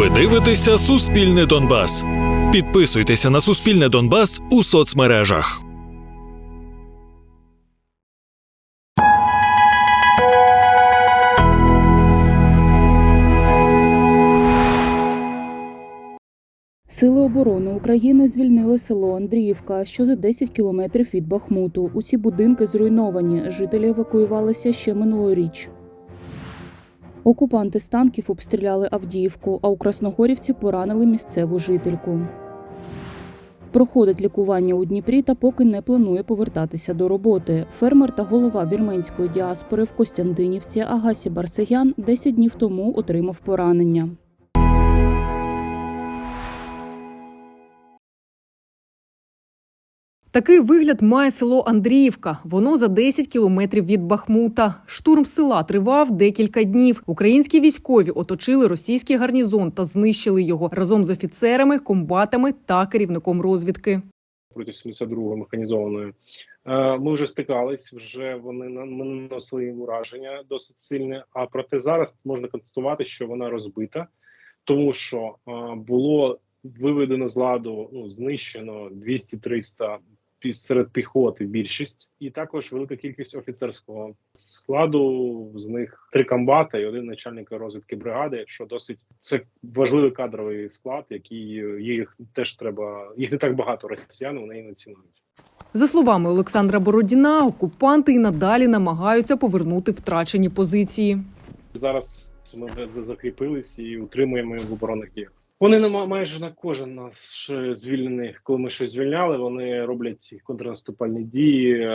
Ви дивитеся Суспільне Донбас. Підписуйтеся на Суспільне Донбас у соцмережах. Сили оборони України звільнили село Андріївка, що за 10 кілометрів від Бахмуту. Усі будинки зруйновані. Жителі евакуювалися ще минулоріч. Окупанти з танків обстріляли Авдіївку, а у Красногорівці поранили місцеву жительку. Проходить лікування у Дніпрі та поки не планує повертатися до роботи. Фермер та голова вірменської діаспори в Костянтинівці Агасі Барсегян 10 днів тому отримав поранення. Такий вигляд має село Андріївка. Воно за 10 кілометрів від Бахмута. Штурм села тривав декілька днів. Українські військові оточили російський гарнізон та знищили його разом з офіцерами, комбатами та керівником розвідки. проти 72-ї механізованої. Е, Ми вже стикались, вже вони наносили ураження досить сильне. А проте зараз можна констатувати, що вона розбита, тому що е, було виведено з ладу, ну знищено 200-300 пі- серед піхоти більшість, і також велика кількість офіцерського складу. З них три комбата і один начальник розвідки бригади. Що досить це важливий кадровий склад, який їх теж треба. Їх не так багато росіян, вони і не цінують. За словами Олександра Бородіна, окупанти і надалі намагаються повернути втрачені позиції. Зараз ми за- за- закріпились і утримуємо в оборонних діях. Вони на майже на кожен наш е, звільнений, коли ми щось звільняли, вони роблять контрнаступальні дії,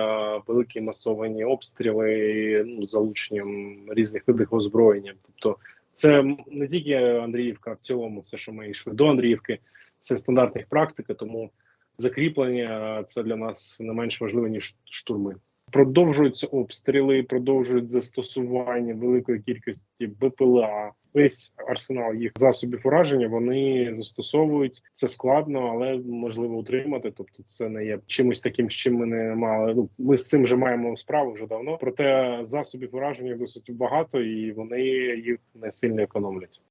великі масовані обстріли ну, залученням різних видів озброєння. Тобто, це не тільки Андріївка, а в цілому, все, що ми йшли до Андріївки, це стандартна їх практика, тому закріплення це для нас не менш важливо ніж штурми. Продовжуються обстріли, продовжують застосування великої кількості БПЛА. Весь арсенал їх засобів ураження вони застосовують. Це складно, але можливо утримати. Тобто, це не є чимось таким, з чим ми не мали. Ну ми з цим вже маємо справу вже давно. Проте засобів ураження досить багато, і вони їх не сильно економлять.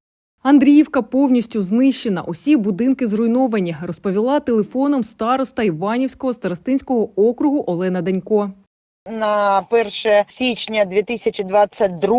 Андріївка повністю знищена. Усі будинки зруйновані, розповіла телефоном староста Іванівського старостинського округу Олена Данько. На 1 січня 2022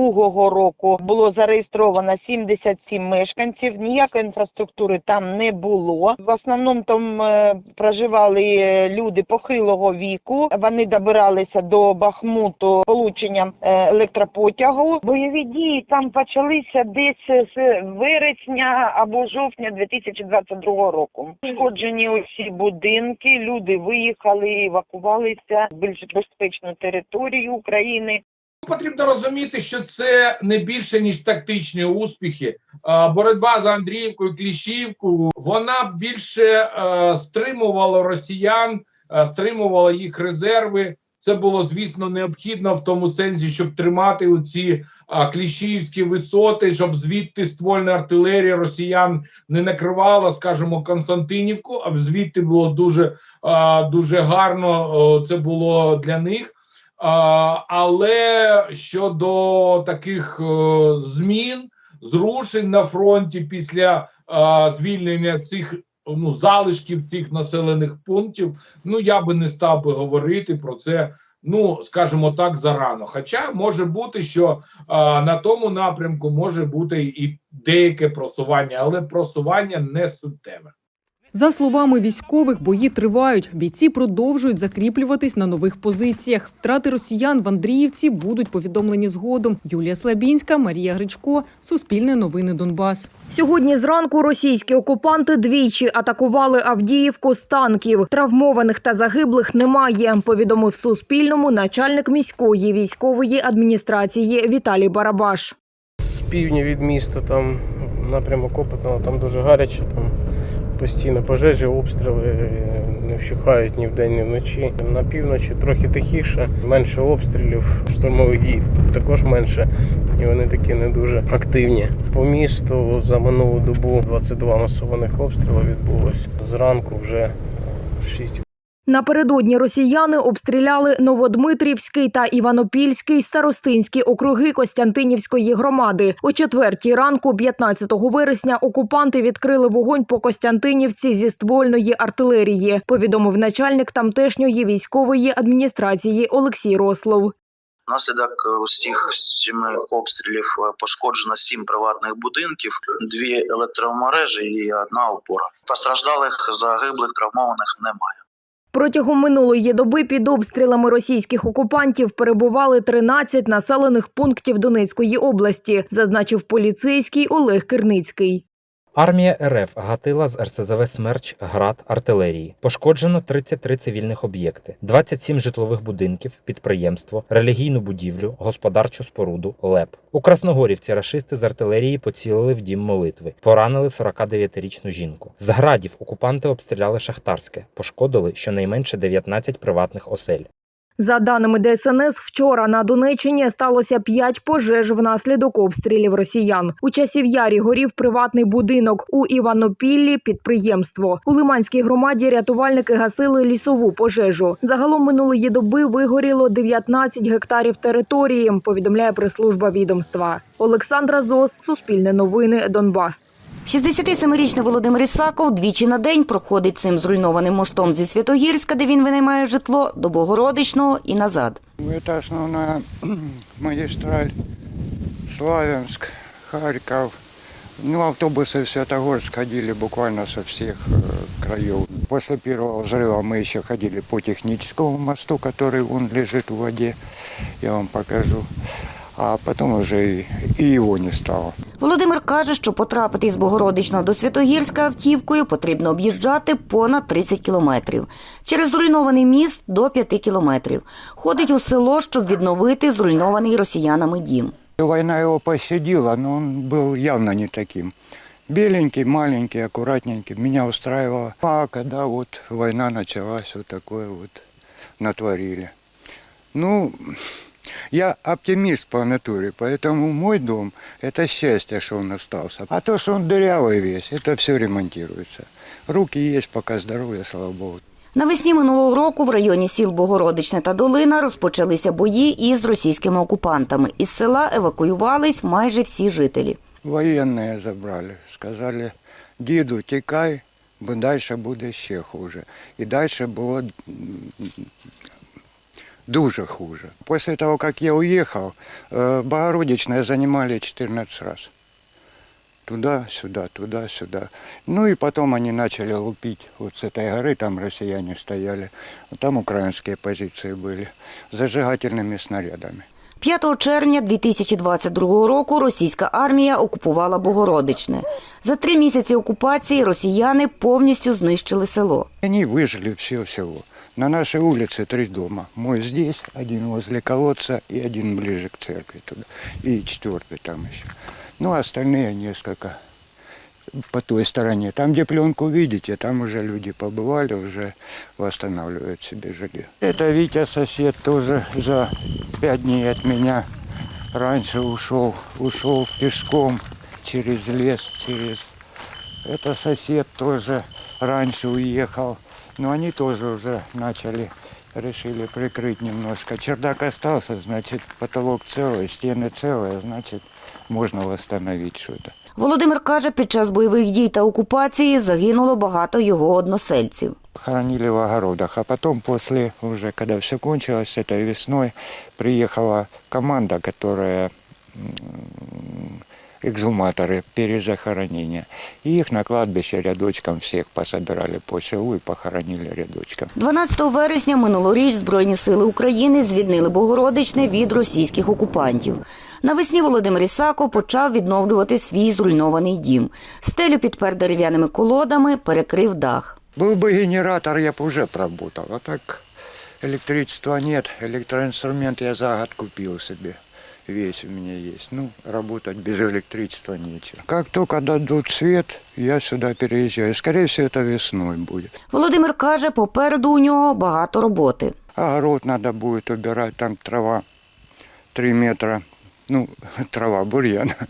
року було зареєстровано 77 мешканців. Ніякої інфраструктури там не було. В основному там е, проживали е, люди похилого віку. Вони добиралися до Бахмуту полученням е, електропотягу. Бойові дії там почалися десь з вересня або жовтня 2022 року. Шкоджені усі будинки. Люди виїхали, евакувалися в більш безпечну територію України. Потрібно розуміти, що це не більше ніж тактичні успіхи. Боротьба за Андріївку і Кліщівку вона більше е, стримувала росіян, е, стримувала їх резерви. Це було звісно необхідно в тому сенсі, щоб тримати ці кліщівські висоти, щоб звідти ствольна артилерія росіян не накривала, скажімо, Константинівку. А звідти було дуже, дуже гарно. Це було для них. А, але щодо таких е, змін, зрушень на фронті після е, звільнення цих ну, залишків цих населених пунктів, ну я би не став би говорити про це. Ну, скажімо так, зарано. Хоча може бути, що е, на тому напрямку може бути і деяке просування, але просування не суттєве. За словами військових, бої тривають. Бійці продовжують закріплюватись на нових позиціях. Втрати росіян в Андріївці будуть повідомлені згодом. Юлія Слабінська, Марія Гречко, Суспільне новини Донбас. Сьогодні зранку російські окупанти двічі атакували Авдіївку з танків. Травмованих та загиблих немає. Повідомив Суспільному начальник міської військової адміністрації Віталій Барабаш. з півдня від міста, там напрямок Опитного, там дуже гаряче, там постійно пожежі, обстріли е, не вщухають ні вдень, ні вночі. На півночі трохи тихіше, менше обстрілів, штурмових дій також менше, і вони такі не дуже активні. По місту за минулу добу 22 масованих обстрілів відбулось. Зранку вже 6 Напередодні росіяни обстріляли Новодмитрівський та Іванопільський старостинські округи Костянтинівської громади. О четвертій ранку, 15 вересня, окупанти відкрили вогонь по Костянтинівці зі ствольної артилерії. Повідомив начальник тамтешньої військової адміністрації Олексій Рослов. Внаслідок е, усіх сіми обстрілів е, пошкоджено сім приватних будинків, дві електромережі і одна опора. Постраждалих, загиблих, травмованих немає. Протягом минулої доби під обстрілами російських окупантів перебували 13 населених пунктів Донецької області, зазначив поліцейський Олег Кирницький. Армія РФ гатила з РСЗВ «Смерч» град артилерії. Пошкоджено 33 цивільних об'єкти, 27 житлових будинків, підприємство, релігійну будівлю, господарчу споруду, ЛЕП. У Красногорівці рашисти з артилерії поцілили в дім молитви. Поранили 49-річну жінку. З градів окупанти обстріляли Шахтарське. Пошкодили щонайменше 19 приватних осель. За даними ДСНС, вчора на Донеччині сталося п'ять пожеж внаслідок обстрілів росіян. У часів ярі горів приватний будинок у Іванопіллі підприємство. У Лиманській громаді рятувальники гасили лісову пожежу. Загалом минулої доби вигоріло 19 гектарів території. Повідомляє прес-служба відомства. Олександра Зос, Суспільне новини, Донбас. 67-річний Володимир Ісаков двічі на день проходить цим зруйнованим мостом зі Святогірська, де він винаймає житло, до Богородичного і назад. Это основная магистраль Славянск, Харьков. Ну, автобусы в Святогорск ходили буквально со всех э, краев. После первого взрыва мы еще ходили по техническому мосту, который он лежит в воде. Я вам покажу. А потом уже и, и его не стало. Володимир каже, що потрапити із Богородичного до Святогірська автівкою потрібно об'їжджати понад 30 кілометрів. Через зруйнований міст до 5 кілометрів. Ходить у село, щоб відновити зруйнований росіянами дім. Война его пощадила, но он был явно не таким. Беленький, маленький, аккуратненький. Меня устраивало. А когда вот война началась, вот такое вот натворили. Ну, я оптимист по натуре, поэтому мой дом – это счастье, что он остался. А то, что он дырявый весь, это все ремонтируется. Руки есть, пока здоровье, слава богу. Навесні минулого року в районі сіл Богородичне та Долина розпочалися бої із російськими окупантами. Із села евакуювались майже всі жителі. Военные забрали. Сказали, діду, тікай, бо далі буде ще хуже. І далі було м, дуже хуже. После того, как я уехал, э, Богородичное занимали 14 раз. Туда-сюда, туда-сюда. Ну и потом они начали лупить вот с этой горы, там россияне стояли, там украинские позиции были, зажигательными снарядами. 5 червня 2022 року російська армія окупувала Богородичне. За три місяці окупації росіяни повністю знищили село. Они выжили все село. На нашей улице три дома. Мой здесь, один возле колодца и один ближе к церкви туда. И четвертый там еще. Ну, а остальные несколько по той стороне. Там, где пленку видите, там уже люди побывали, уже восстанавливают себе жилье. Это Витя сосед тоже за пять дней от меня раньше ушел. Ушел пешком через лес, через... Это сосед тоже раньше уехал. Но они тоже уже начали, решили прикрыть немножко. Чердак остался, значит, потолок целый, стены целые, значит, можно восстановить что-то. Володимир каже, під час бойових дій та окупації загинуло багато його односельців. Хоронили в огородах, а потом после, уже когда все кончилось, этой весной, приехала команда, которая м, эксгуматоры перезахоронения. И их на кладбище рядочком всех пособирали по селу и похоронили рядочком. 12 вересня минулоріч Збройні сили України звільнили Богородичне від російських окупантів. Навесні Володимир Ісаков почав відновлювати свій зруйнований дім. Стелю підпер дерев'яними колодами, перекрив дах. Был бы генератор, я бы уже проработал. А так электричества нет. Электроинструмент я за год купил себе. Весь у меня есть. Ну, работать без электричества нечего. Как только дадут свет, я сюда переезжаю. Скорее всего, это весной будет. Володимир каже, попереду у нього багато роботи. Огород надо будет убирать, там трава 3 метра. Ну, трава, бурьян.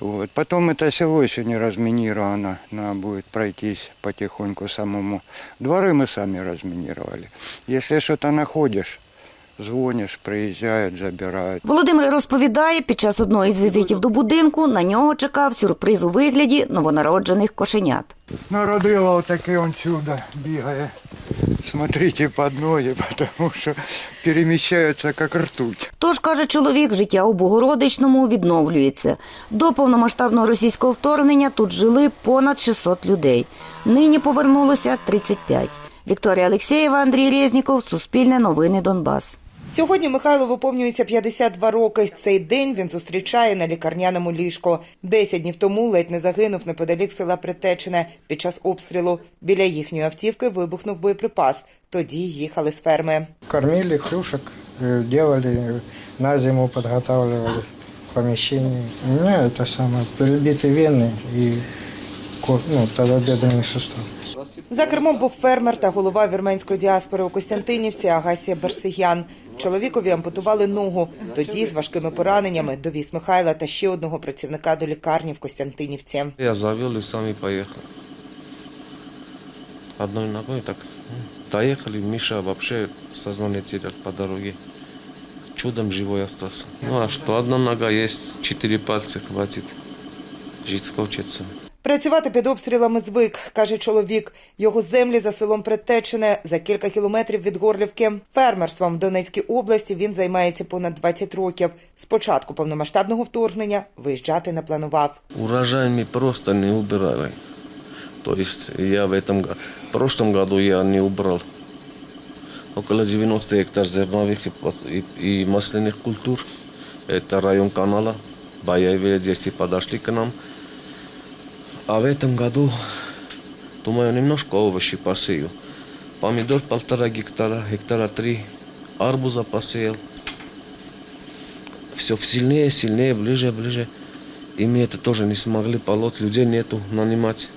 Вот. Потом это село еще не разминировано, надо будет пройтись потихоньку самому. Дворы мы сами разминировали. Если что-то находишь, звонишь, приезжают, забирают. Володимир розповідає, під час одного із візитів до будинку на нього чекав сюрприз у вигляді новонароджених кошенят. Народила вот такие он чудо бегая. Смотрите под ноги, потому что перемещаются как ртуть. Тож, каже чоловік, життя у Богородичному відновлюється. До повномасштабного російського вторгнення тут жили понад 600 людей. Нині повернулося 35. Вікторія Алексєєва, Андрій Резніков, Суспільне новини Донбас. Сьогодні Михайло виповнюється 52 роки. Цей день він зустрічає на лікарняному ліжку. Десять днів тому ледь не загинув неподалік села Притечене під час обстрілу. Біля їхньої автівки вибухнув боєприпас. Тоді їхали з ферми. Кормили хрюшек, э, делали, э, на зиму подготавливали помещение. У меня это самое, перебиты вены и ко- ну, тазобедренный сустав. За кермом був фермер та голова вірменської діаспори у Костянтинівці Агасія Барсигян. Чоловікові ампутували ногу. Тоді з важкими пораненнями довіз Михайла та ще одного працівника до лікарні в Костянтинівці. Я завел и сами поехали. Одной ногой так. м, Доехали, Миша вообще сознание терял по дороге. Чудом живой остался. Ну а что, одна нога есть, четыре пальца хватит. Жить хочется. Працювати під обстрілами звик, каже чоловік. Його землі за селом Предтечене за кілька кілометрів від Горлівки. Фермерством в Донецькій області він займається понад 20 років. З початку повномасштабного вторгнення виїжджати не планував. Урожай мы просто не убирали. То есть я в этом го- в прошлом году я не убрал около 90 гектар зерновых и, пос- и, и масляных культур. Это район канала. Баяевые здесь и подошли к нам. А в этом году, думаю, немножко овощи посею. Помидор полтора гектара, гектара три. Арбуза посеял. Все сильнее, сильнее, ближе, ближе. И мы это тоже не смогли полоть, людей нету нанимать.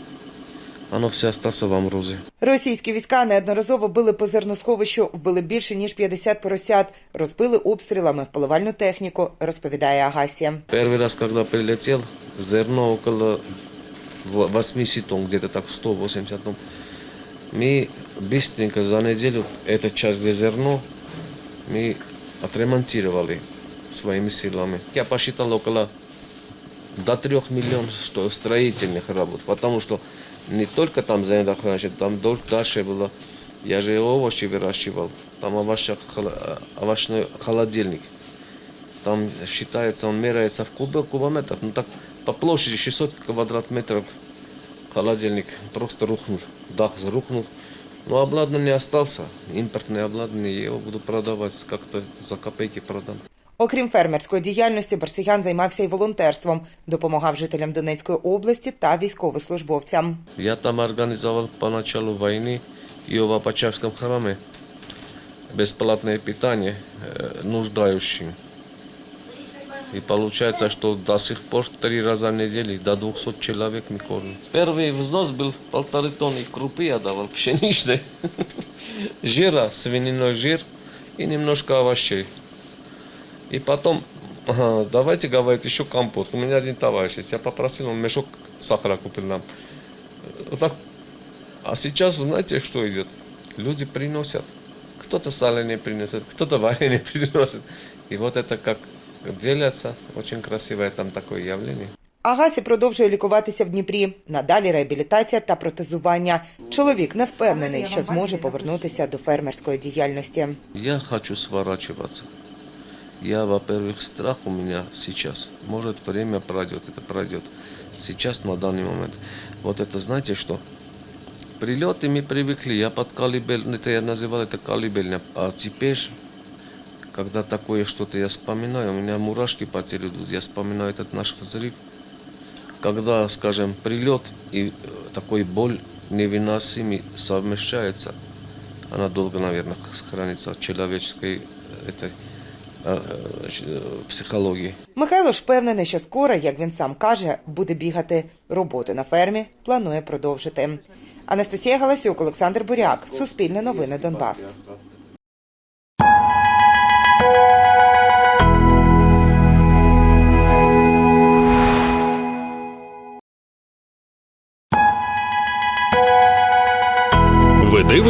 Оно все осталось в Амрозе. Російські війська неодноразово били по зерносховищу, вбили більше ніж 50 поросят, розбили обстрілами поливальну техніку, розповідає Агасія. Первый раз, когда прилетел, зерно около в- 80 тонн, где-то так 180 тонн. Мы быстренько за неделю эту часть, где зерно, мы отремонтировали своими силами. Я посчитал около до 3 миллионов что строительных работ, потому что не только там землеохранение, там дальше было, я же овощи выращивал, там овоща, холо- овощной холодильник. Там считается, он меряется в кубе, кубометрах. Ну так по площади 600 квадрат метров холодильник просто рухнул, дах рухнул. Но обладнание остался, импортное обладнание, я его буду продавать, как-то за копейки продам. Окрім фермерської діяльності, Барсигян займався і волонтерством, допомагав жителям Донецької області та військовослужбовцям. Я там организовал по началу войны и в Апачевском храме бесплатное питание э, нуждающим. И получается, что до сих пор три раза в неделю до 200 человек мы кормим. Первый взнос был полторы тонны крупы я давал, пшеничной, жира, свининой жир и немножко овощей. И потом, давайте, говорит, еще компот. У меня один товарищ, я попросил, он мешок сахара купил нам. Так, а сейчас, знаете, что идет? Люди приносят. Кто-то соленые приносит, кто-то варенье приносит. И вот это как делятся. Очень красивое там такое явление. Агасі продовжує лікуватися в Дніпрі. Надалі реабілітація та протезування. Чоловік не впевнений, що зможе повернутися до фермерської діяльності. Я хочу сворачиваться. Я, во-первых, страх у меня сейчас. Может, время пройдет, это пройдет. Сейчас, на данный момент. Вот это, знаете что? Прилеты мы привыкли, я под колыбель, это я называл это колыбельня. А теперь, когда такое что-то я вспоминаю, у меня мурашки по телу идут, я вспоминаю этот наш взрыв. Когда, скажем, прилет и э, такой боль невыносимый совмещается, она долго, наверное, сохранится в человеческой э, этой э, э, психологии. Михайло ж впевнений, що скоро, як він сам каже, буде бігати. Роботу на фермі планує продовжити. Анастасія Галасюк, Олександр Буряк, Суспільне новини Донбас.